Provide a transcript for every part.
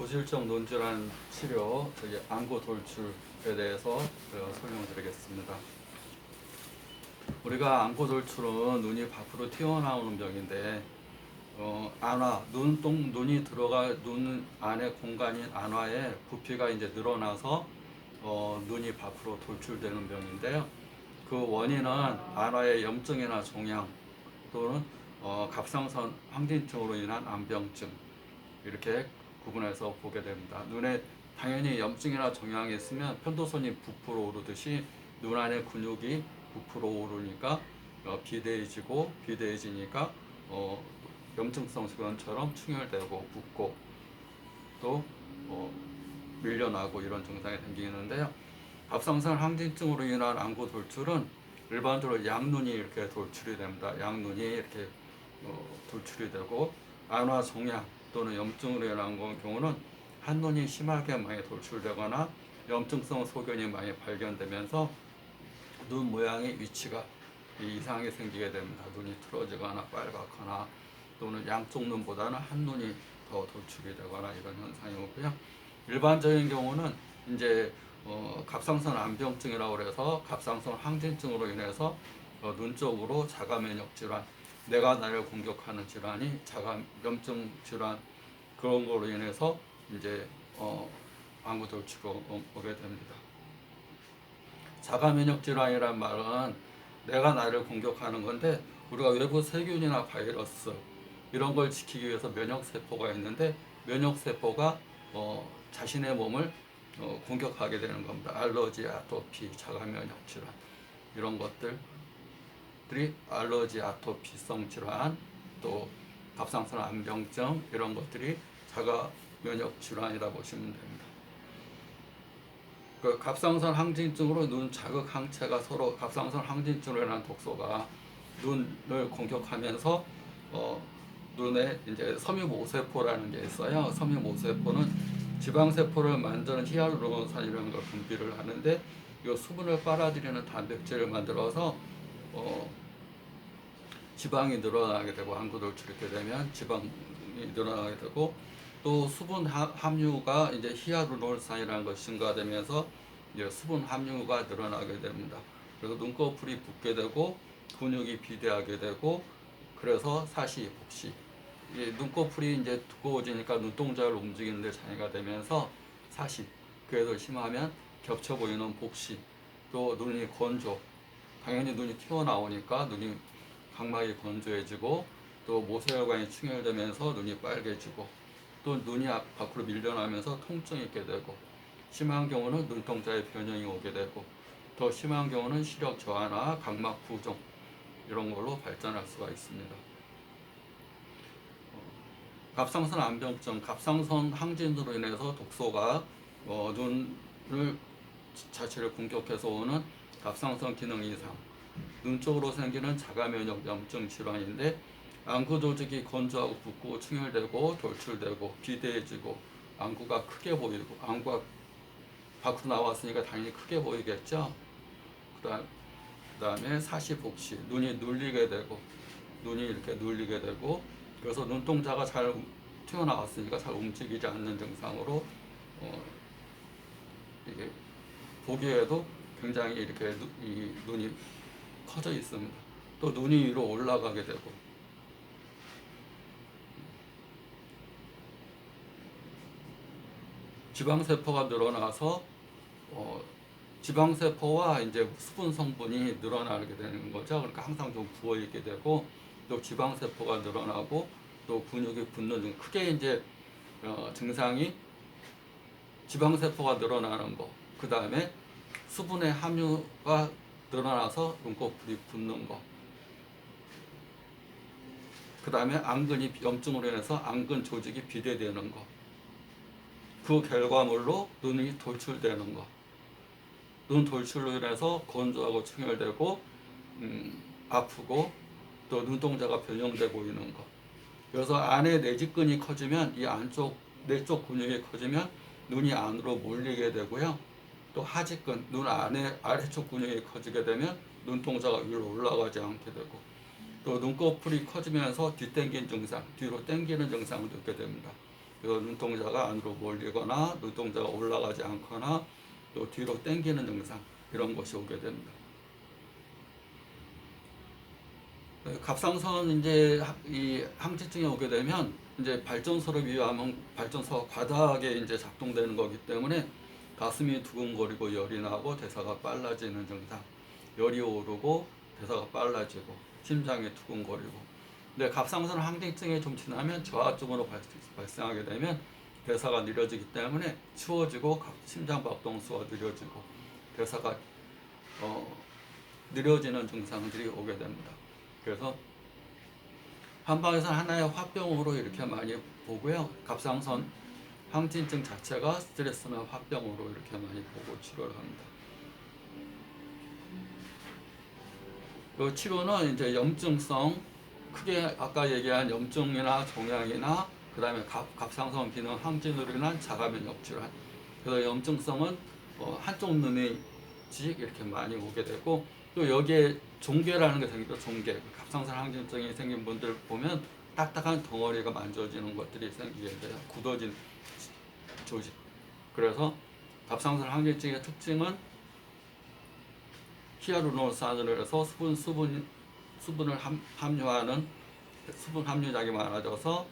고질적 논질환 치료, 저기 안구 돌출에 대해서 어, 설명드리겠습니다. 우리가 안구 돌출은 눈이 밖으로 튀어나오는 병인데 어, 안화, 눈동 눈이 들어가 눈 안에 공간인 안화에 부피가 이제 늘어나서 어, 눈이 밖으로 돌출되는 병인데요. 그 원인은 안화의 염증이나 종양 또는 어, 갑상선 항진증으로 인한 안병증 이렇게 구분해서 보게 됩니다. 눈에 당연히 염증이나 종양이 있으면 편도선이 부풀어 오르듯이 눈 안에 근육이 부풀어 오르니까 어, 비대해지고 비대해지니까 어, 염증성 질환처럼 충혈되고 붓고 또 어, 밀려나고 이런 증상이 생기는데요. 갑상선 항진증으로 인한 안구 돌출은 일반적으로 양눈이 이렇게 돌출이 됩니다. 양눈이 이렇게 어, 돌출이 되고 안화 종양 또는 염증으로 인한 경우는 한눈이 심하게 많이 돌출되거나 염증성 소견이 많이 발견되면서 눈 모양의 위치가 이상하게 생기게 됩니다. 눈이 틀어지거나 빨갛거나 또는 양쪽 눈보다는 한 눈이 더 돌출이 되거나 이런 현상이 오고요. 일반적인 경우는 이제 어, 갑상선 안병증이라고 그래서 갑상선 항진증으로 인해서 어, 눈 쪽으로 자가 면역 질환, 내가 나를 공격하는 질환이 자가 염증 질환 그런 거로 인해서 이제 어, 안구 돌출로 오게 됩니다. 자가 면역 질환이란 말은 내가 나를 공격하는 건데 우리가 외부 세균이나 바이러스 이런 걸 지키기 위해서 면역 세포가 있는데 면역 세포가 어, 자신의 몸을 어, 공격하게 되는 겁니다. 알러지, 아토피, 자가 면역 질환 이런 것들 들이 알러지, 아토피성 질환 또 갑상선 암병증 이런 것들이 자가 면역 질환이라 보시면 됩니다. 그 갑상선 항진증으로 눈 자극 항체가 서로 갑상선 인한 독소가 눈을 공격하면서 어, 눈에 이제 섬유모세포라는 게 있어요. 섬유모세포는 지방세포를 만드는 히알루론산이라는 걸 분비를 하는데 이 수분을 빨아들이는 단백질을 만들어서 어, 지방이 늘어나게 되고 돌출이 이렇게 되면 지방이 늘어나게 되고 또 수분 하- 함유가 이제 히알루론산이라는 것이 증가되면서 이제 수분 함유가 늘어나게 됩니다. 그래서 눈꺼풀이 붓게 되고 근육이 비대하게 되고 그래서 사시, 복시. 눈꺼풀이 이제 두꺼워지니까 눈동자를 움직이는데 장애가 되면서 사시. 그래도 심하면 겹쳐 보이는 복시. 또 눈이 건조. 당연히 눈이 튀어나오니까 눈이 각막이 건조해지고 또 모세혈관이 충혈되면서 눈이 빨개지고 또 눈이 앞- 밖으로 밀려나면서 통증이 있게 되고 심한 경우는 눈동자의 변형이 오게 되고 더 심한 경우는 시력 저하나 각막 부종 이런 걸로 발전할 수가 있습니다. 어, 갑상선 암병증, 갑상선 항진으로 인해서 독소가 어, 눈을 자체를 공격해서 오는 갑상선 기능 이상, 눈 쪽으로 생기는 자가 면역 염증 질환인데 안구 조직이 건조하고 붓고 충혈되고 돌출되고 비대해지고 안구가 크게 보이고 안구가 밖으로 나왔으니까 당연히 크게 보이겠죠. 그다음 그다음에 사시복시 눈이 눌리게 되고 눈이 이렇게 눌리게 되고 그래서 눈동자가 잘 튀어나왔으니까 잘 움직이지 않는 증상으로 어, 이게 보기에도 굉장히 이렇게 누, 이 눈이 커져 있습니다. 또 눈이 위로 올라가게 되고 지방세포가 늘어나서 어, 지방세포와 이제 수분 성분이 늘어나게 되는 거죠. 그러니까 항상 좀 부어 있게 되고 또 지방세포가 늘어나고 또 근육이 붓는 등 크게 이제 어, 증상이 지방세포가 늘어나는 거. 그 다음에 수분의 함유가 늘어나서 눈꺼풀이 붓는 거. 그 다음에 안근이 염증으로 인해서 안근 조직이 비대되는 거. 그 결과물로 눈이 돌출되는 거. 눈 돌출로 인해서 건조하고 충혈되고 음, 아프고 또 눈동자가 변형돼 보이는 거. 그래서 안에 내직근이 커지면 이 안쪽 내쪽 근육이 커지면 눈이 안으로 몰리게 되고요. 또 하직근 눈 안에 아래쪽 근육이 커지게 되면 눈동자가 위로 올라가지 않게 되고 또 눈꺼풀이 커지면서 뒤땡긴 증상, 뒤로 당기는 증상을 느끼게 됩니다. 그래서 눈동자가 안으로 몰리거나 눈동자가 올라가지 않거나 또 뒤로 당기는 증상 이런 것이 오게 됩니다. 네, 갑상선 이제 하- 이 항진증이 오게 되면 이제 발전소를 위하면 발전소가 과다하게 이제 작동되는 거기 때문에 가슴이 두근거리고 열이 나고 대사가 빨라지는 증상, 열이 오르고 대사가 빨라지고 심장이 두근거리고. 근데 갑상선 항진증이 좀 지나면 저하쪽으로 발- 발생하게 되면 대사가 느려지기 때문에 추워지고 가- 심장 박동수가 느려지고 대사가 어, 느려지는 증상들이 오게 됩니다. 그래서 한방에서 하나의 화병으로 이렇게 많이 보고요. 갑상선 항진증 자체가 스트레스나 화병으로 이렇게 많이 보고 치료를 합니다. 그 치료는 이제 염증성 크게 아까 얘기한 염증이나 종양이나 그다음에 갑, 갑상선 기능 항진으로 인한 자가면 역 질환. 그래서 염증성은 어, 한쪽 눈이 지 이렇게 많이 오게 되고 또 여기에 종괴라는 게 생기죠. 종괴. 갑상선 항진증이 생긴 분들 보면 딱딱한 덩어리가 만져지는 것들이 생기게 돼요. 굳어진 조직. 그래서 갑상선 항진증의 특징은 히아루론산으로 해서 수분 수분 수분을 함, 함유하는 수분 함유량이 많아져서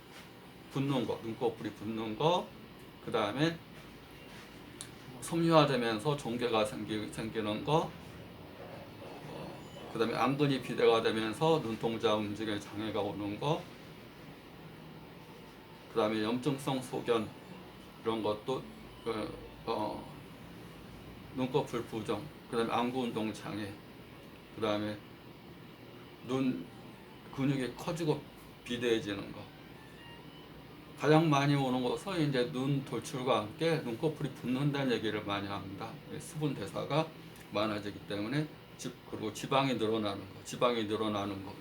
붓는 거, 눈꺼풀이 붓는 거, 그 다음에 섬유화되면서 종괴가 생기, 생기는 거, 그 다음에 안근이 비대가 되면서 눈동자 움직임에 장애가 오는 거, 그 다음에 염증성 소견 이런 것도 그, 어, 눈꺼풀 부종, 그 다음에 안구 운동 장애, 그 다음에 눈 근육이 커지고 비대해지는 거. 가장 많이 오는 것은 이제 눈 돌출과 함께 눈꺼풀이 붓는다는 얘기를 많이 합니다. 수분 대사가 많아지기 때문에 지- 그리고 지방이 늘어나는 거, 지방이 늘어나는 거,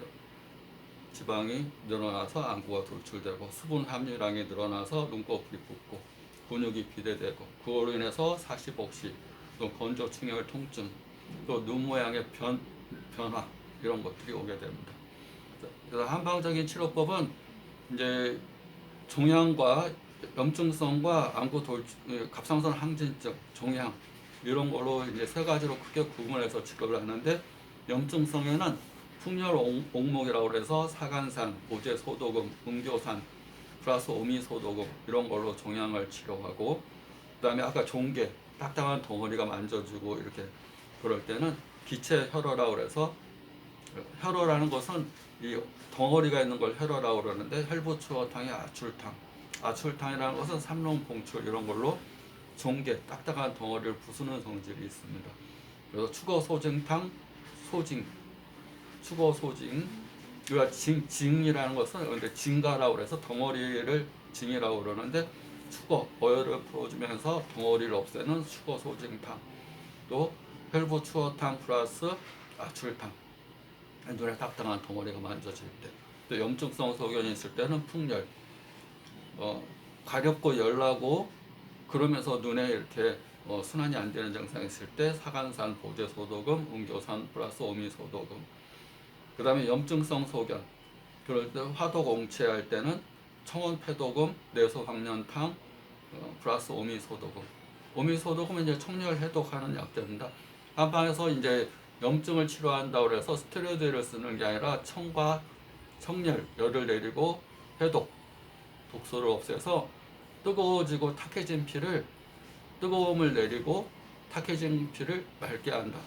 지방이 늘어나서 안구가 돌출되고 수분 함유량이 늘어나서 눈꺼풀이 붓고 근육이 비대되고 그걸로 인해서 사시복시, 또 건조 충혈 통증, 또 눈 모양의 변 변화 이런 것들이 오게 됩니다. 그래서 한방적인 치료법은 이제 종양과 염증성과 안구 돌 갑상선 항진증, 종양 이런 걸로 이제 세 가지로 크게 구분해서 치료를 하는데 염증성에는 풍열 옥- 옥목이라고 그래서 사간산, 보제 소독음, 음교산, 플러스 오미 소독음 이런 걸로 종양을 치료하고 그다음에 아까 종괴 딱딱한 덩어리가 만져지고 이렇게 그럴 때는 기체 혈어라고 그래서 혈어라는 것은 이 덩어리가 있는 걸 혈어라고 그러는데 혈부추어탕이 아출탕 아출탕이라는 것은 삼롱봉출 이런 걸로 종개 딱딱한 덩어리를 부수는 성질이 있습니다. 그래서 추거 소증탕 소징 추거 소징 우리가 징, 징이라는 것은 근데 징가라고 그래서 덩어리를 징이라고 그러는데 추거 어혈을 풀어주면서 덩어리를 없애는 추거 소징탕. 또 혈부 추어탕 플러스 아출탕. 눈에 딱딱한 덩어리가 만져질 때, 또 염증성 소견이 있을 때는 풍열, 어, 가렵고 열나고 그러면서 눈에 이렇게 어, 순환이 안 되는 증상이 있을 때 사간산 보제 소독음, 음교산 플러스 오미 소독음. 그 다음에 염증성 소견, 그럴 때 화독 옹체할 때는 청원 폐독음, 내소 황련탕 어, 플러스 오미 소독음. 오미 소독음은 이제 청열 해독하는 약제입니다. 한방에서 이제 염증을 치료한다고 해서 스테로이드를 쓰는 게 아니라 청과 청열, 열을 내리고 해독, 독소를 없애서 뜨거워지고 탁해진 피를 뜨거움을 내리고 탁해진 피를 맑게 한다.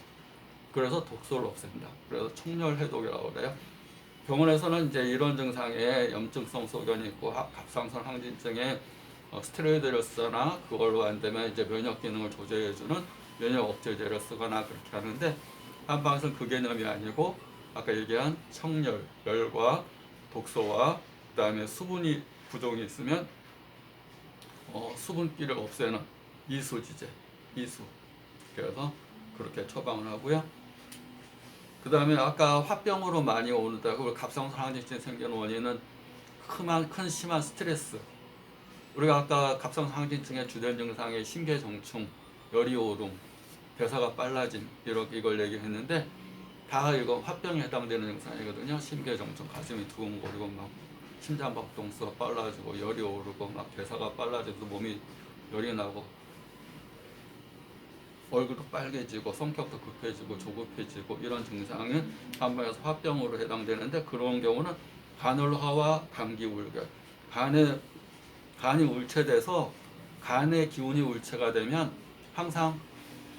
그래서 독소를 없앤다. 그래서 청열 해독이라고 그래요. 병원에서는 이제 이런 증상에 염증성 소견이 있고 하- 갑상선 항진증에 어, 스테로이드를 쓰거나 그걸로 안 되면 이제 면역 기능을 조절해주는 면역 억제제를 쓰거나 그렇게 하는데 한방에서는 그 개념이 아니고 아까 얘기한 청열, 열과 독소와 그 다음에 수분이 부종이 있으면 어, 수분기를 없애는 이수지제, 이수. 그래서 그렇게 처방을 하고요. 그 다음에 아까 화병으로 많이 오는다고 갑상선 항진증 생기는 원인은 큰, 큰 심한 스트레스. 우리가 아까 갑상선 항진증의 주된 증상이 심계정충, 열이 오름, 대사가 빨라짐 이렇게 이걸 얘기했는데 다 이거 화병에 해당되는 증상이거든요. 심계정충, 가슴이 두근거리고 막 심장 박동수가 빨라지고 열이 오르고 막 대사가 빨라져서 몸이 열이 나고 얼굴도 빨개지고 성격도 급해지고 조급해지고 이런 증상은 한번에서 화병으로 해당되는데 그런 경우는 간헐화와 감기 울결 간에 간이 울체돼서 간의 기운이 울체가 되면 항상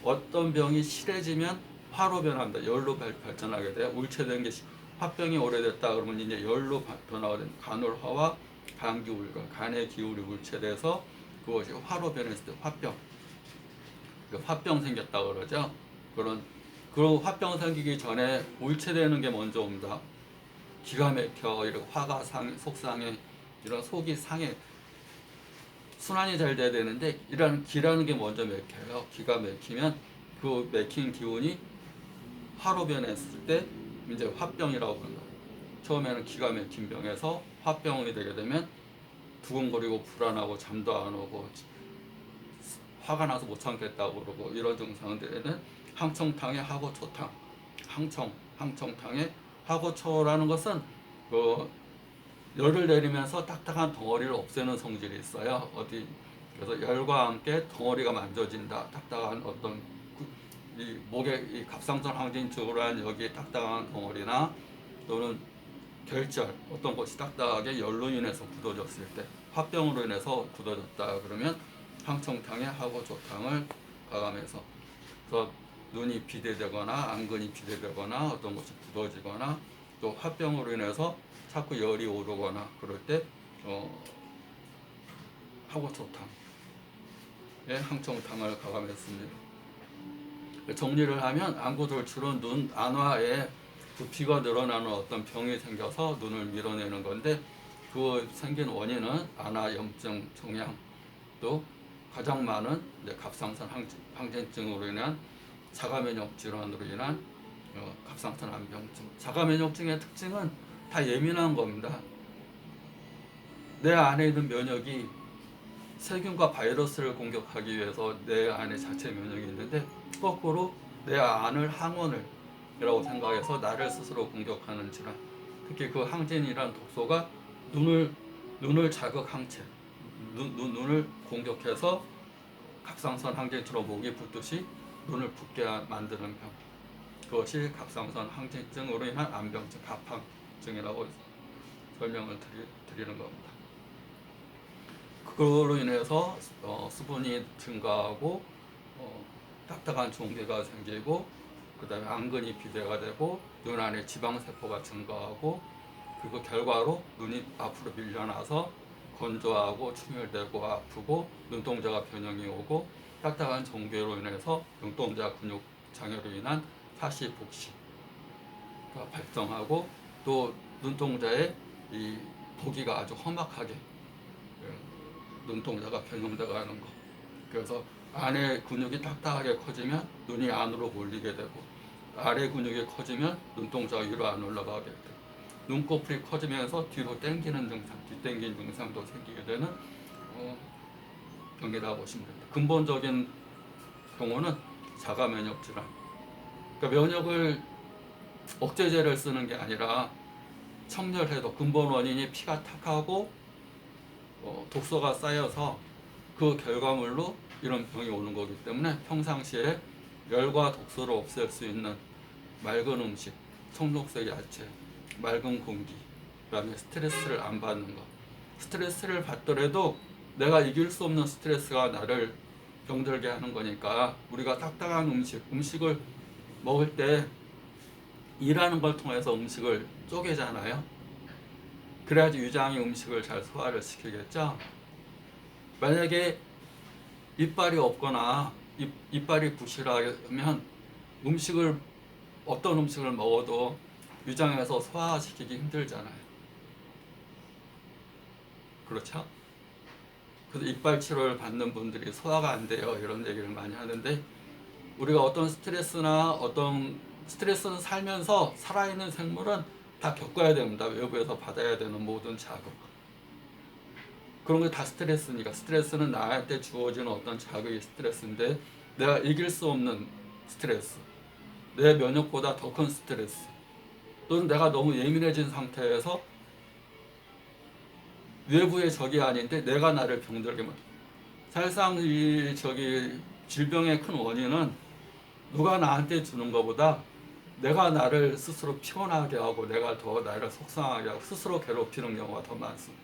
어떤 병이 실해지면 화로 변합니다. 열로 발- 발전하게 돼요. 울체된 게 시- 화병이 오래됐다 그러면 이제 열로 바- 변화가 된 간헐화와 감기 울결 간의 기운이 울체돼서 그것이 화로 변했을 때 화병 그 화병 생겼다 그러죠. 그런 그런 화병 생기기 전에 울체되는 게 먼저 옵니다. 기가 막혀 이렇게 화가 상 속상해 이런 속이 상해 순환이 잘 돼야 되는데 이런 기라는 게 먼저 막혀요. 기가 막히면 그 막힌 기운이 화로 변했을 때 이제 화병이라고 부른다. 처음에는 기가 막힌 병에서 화병이 되게 되면 두근거리고 불안하고 잠도 안 오고 화가 나서 못 참겠다고 그러고 이런 증상들에는 항청탕의 하고초탕, 항청, 항청탕의 하고초라는 것은 그 열을 내리면서 딱딱한 덩어리를 없애는 성질이 있어요. 어디 그래서 열과 함께 덩어리가 만져진다. 딱딱한 어떤 구- 이 목에 이 갑상선 항진 쪽으로 한 여기 딱딱한 덩어리나 또는 결절 어떤 것이 딱딱하게 열로 인해서 굳어졌을 때 화병으로 인해서 굳어졌다 그러면 항청탕에 하고조탕을 가감해서 눈이 비대되거나 안근이 비대되거나 어떤 것이 굳어지거나 또 화병으로 인해서 자꾸 열이 오르거나 그럴 때 어, 하고초탕에 항청탕을 가감했습니다. 정리를 하면 안구 돌출은 눈 안화에 부피가 늘어나는 어떤 병이 생겨서 눈을 밀어내는 건데 그 생긴 원인은 안화 염증, 종양 또 가장 많은 이제 갑상선 항진- 항진 증으로 인한 자가면역 질환으로 인한 어, 갑상선 암병증. 자가면역증의 특징은 다 예민한 겁니다. 내 안에 있는 면역이 세균과 바이러스를 공격하기 위해서 내 안에 자체 면역이 있는데 거꾸로 내 안을 항원을 이라고 생각해서 나를 스스로 공격하는 질환. 특히 그 항진이란 독소가 눈을 눈을 자극 항체, 눈, 눈, 눈 을 공격해서 갑상선 항진처럼 목이 붓듯이 눈을 붓게 하- 만드는 병. 그것이 갑상선 항진증으로 인한 암병증, 갑항증이라고 설명을 드리, 드리 는 겁니다. 그걸로 인해서 어, 수분이 증가하고 어, 딱딱한 종괴가 생기고 그 다음에 안근이 비대가 되고 눈 안에 지방 세포가 증가하고 그거 결과로 눈이 앞으로 밀려나서 건조하고 충혈되고 아프고 눈동자가 변형이 오고 딱딱한 종괴로 인해서 눈동자 근육 장애로 인한 사시 복시가 발생하고 또 눈동자에 이 보기가 아주 험악하게 예, 눈동자가 변형돼 가는 거. 그래서 안에 근육이 딱딱하게 커지면 눈이 안으로 몰리게 되고 아래 근육이 커지면 눈동자가 위로 안 올라가게 되고 눈꺼풀이 커지면서 뒤로 당기는 증상, 뒷당기는 증상도 생기게 되는 어, 병이라고 보시면 됩니다. 근본적인 경우는 자가 면역 질환. 그러니까 면역을 억제제를 쓰는 게 아니라 청열해도 근본 원인이 피가 탁하고 어, 독소가 쌓여서 그 결과물로 이런 병이 오는 거기 때문에 평상시에 열과 독소를 없앨 수 있는 맑은 음식, 청록색 야채, 맑은 공기, 그다음에 스트레스를 안 받는 것. 스트레스를 받더라도 내가 이길 수 없는 스트레스가 나를 병들게 하는 거니까 우리가 딱딱한 음식, 음식을 먹을 때 일하는 걸 통해서 음식을 쪼개잖아요. 그래야지 위장이 음식을 잘 소화를 시키겠죠. 만약에 이빨이 없거나 입, 이빨이 부실하면 음식을 어떤 음식을 먹어도 위장에서 소화시키기 힘들잖아요. 그렇죠? 그래서 이빨 치료를 받는 분들이 소화가 안 돼요. 이런 얘기를 많이 하는데 우리가 어떤 스트레스나 어떤 스트레스는 살면서 살아있는 생물은 다 겪어야 됩니다. 외부에서 받아야 되는 모든 자극. 그런 게 다 스트레스니까 스트레스는 나한테 주어지는 어떤 자극이 스트레스인데 내가 이길 수 없는 스트레스 내 면역보다 더 큰 스트레스 또는 내가 너무 예민해진 상태에서 외부의 적이 아닌데 내가 나를 병들게 만. 사실상 이 저기 질병의 큰 원인은 누가 나한테 주는 것보다 내가 나를 스스로 피곤하게 하고 내가 더 나를 속상하게 하고 스스로 괴롭히는 경우가 더 많습니다.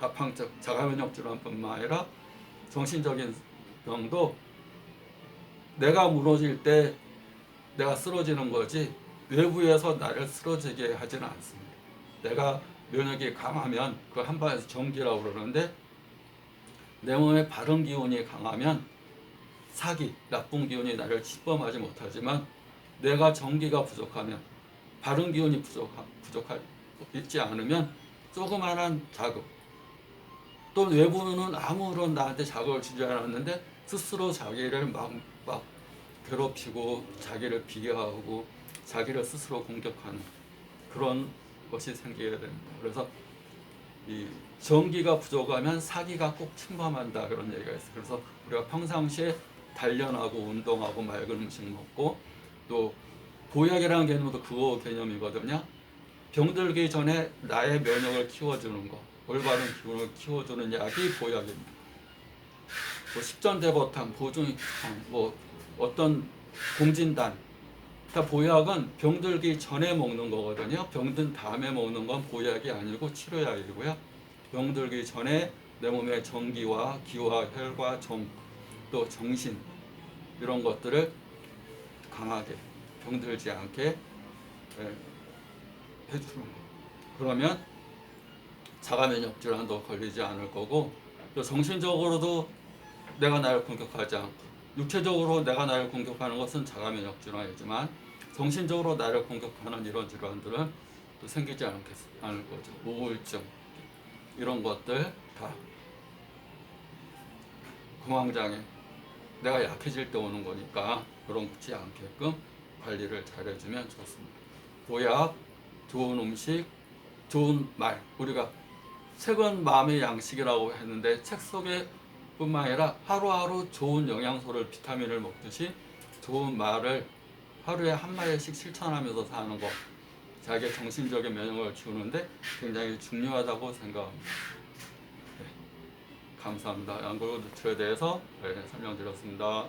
합항적 자가면역 질환뿐만 아니라 정신적인 병도 내가 무너질 때 내가 쓰러지는 거지 외부에서 나를 쓰러지게 하지는 않습니다. 내가 면역이 강하면 그 한방에서 전기라고 그러는데 내 몸에 바른 기운이 강하면 사기, 나쁜 기운이 나를 침범하지 못하지만 내가 전기가 부족하면 바른 기운이 부족하, 부족하 있지 않으면 조그마한 자극 또 외부는 아무런 나한테 자극을 주지 않았는데 스스로 자기를 막, 막 괴롭히고 자기를 비하하고 자기를 스스로 공격하는 그런 것이 생기게 됩니다. 그래서 이 전기가 부족하면 사기가 꼭 침범한다 그런 얘기가 있어요. 그래서 우리가 평상시에 단련하고 운동하고 맑은 음식 먹고 또 보약이라는 개념도 그거 개념이거든요. 병들기 전에 나의 면역을 키워주는 거, 올바른 기운을 키워주는 약이 보약입니다. 뭐 십전대보탕, 보중탕, 뭐 어떤 공진단, 다 보약은 병들기 전에 먹는 거거든요. 병든 다음에 먹는 건 보약이 아니고 치료약이고요. 병들기 전에 내 몸의 정기와 기와 혈과 정, 또 정신 이런 것들을 강하게 병들지 않게 예, 해주는 거. 그러면 자가 면역 질환도 걸리지 않을 거고 또 정신적으로도 내가 나를 공격하지 않고 육체적으로 내가 나를 공격하는 것은 자가 면역 질환이지만 정신적으로 나를 공격하는 이런 질환들은 또 생기지 않겠, 않을 거죠. 우울증 이런 것들 다 공황장애 내가 약해질 때 오는 거니까 그런 붙지 않게끔 관리를 잘해주면 좋습니다. 보약, 좋은 음식, 좋은 말 우리가 책은 마음의 양식이라고 했는데 책 속에 뿐만 아니라 하루하루 좋은 영양소를 비타민을 먹듯이 좋은 말을 하루에 한 마디씩 실천하면서 사는 거 자기의 정신적인 면역을 키우는데 굉장히 중요하다고 생각합니다. 네, 감사합니다. 양골 노출에 대해서 네, 설명드렸습니다.